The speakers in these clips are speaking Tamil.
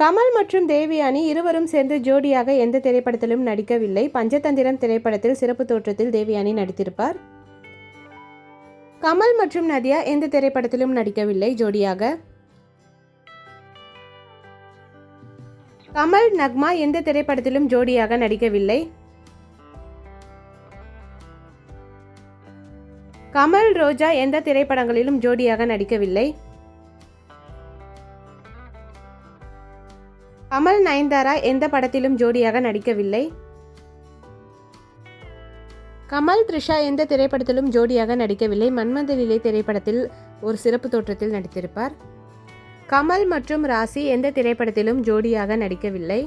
கமல் மற்றும் தேவியானி இருவரும் சேர்ந்து ஜோடியாக எந்த திரைப்படத்திலும் நடிக்கவில்லை. பஞ்சதந்திரம் திரைப்படத்தில் சிறப்பு தோற்றத்தில் தேவியானி நடித்திருப்பார். கமல் மற்றும் நதியா எந்த திரைப்படத்திலும் நடிக்கவில்லை. ஜோடியாக. கமல் நக்மா எந்த திரைப்படத்திலும் ஜோடியாக நடிக்கவில்லை. கமல் ரோஜா எந்த திரைப்படங்களிலும் ஜோடியாக நடிக்கவில்லை. கமல் நயன்தாரா எந்த படத்திலும் ஜோடியாக நடிக்கவில்லை. கமல் த்ரிஷா எந்த திரைப்படத்திலும் ஜோடியாக நடிக்கவில்லை. மன்மதலிலே திரைப்படத்தில் ஒரு சிறப்பு தோற்றத்தில் நடித்திருப்பார். கமல் மற்றும் ராசி எந்த திரைப்படத்திலும் ஜோடியாக நடிக்கவில்லை.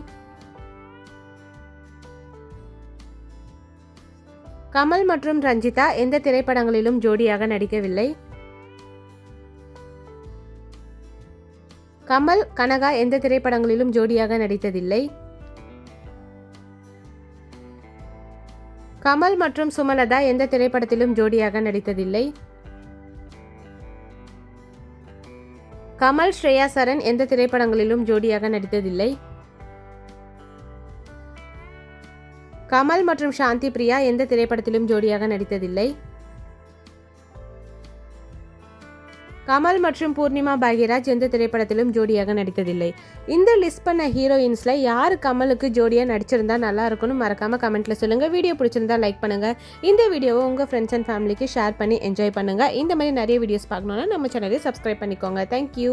கமல் மற்றும் ரஞ்சிதா எந்த திரைப்படங்களிலும் ஜோடியாக நடிக்கவில்லை. கமல் கனகா எந்த திரைப்படங்களிலும் ஜோடியாக நடித்ததில்லை. கமல் மற்றும் சுமலதா எந்த திரைப்படத்திலும் ஜோடியாக நடித்ததில்லை. கமல் ஸ்ரேயா சரண் எந்த திரைப்படங்களிலும் ஜோடியாக நடித்ததில்லை. கமல் மற்றும் சாந்தி பிரியா எந்த திரைப்படத்திலும் ஜோடியாக நடித்ததில்லை. கமல் மற்றும் பூர்ணிமா பாகியராஜ் எந்த திரைப்படத்திலும் ஜோடியாக நடித்ததில்லை. இந்த லிஸ்ட் பண்ண ஹீரோயின்ஸில் யார் கமலுக்கு ஜோடியாக நடிச்சிருந்தா நல்லா இருக்கும்னு மறக்காமல் கமெண்ட்டில் சொல்லுங்கள் வீடியோ பிடிச்சிருந்தா லைக் பண்ணுங்கள் இந்த வீடியோவை உங்கள் ஃப்ரெண்ட்ஸ் அண்ட் ஃபேமிலிக்கு ஷேர் பண்ணி என்ஜாய் பண்ணுங்க. இந்த மாதிரி நிறைய வீடியோஸ் பார்க்கணுன்னா நம்ம சேனலை சப்ஸ்கிரைப் பண்ணிக்கோங்க. தேங்க்யூ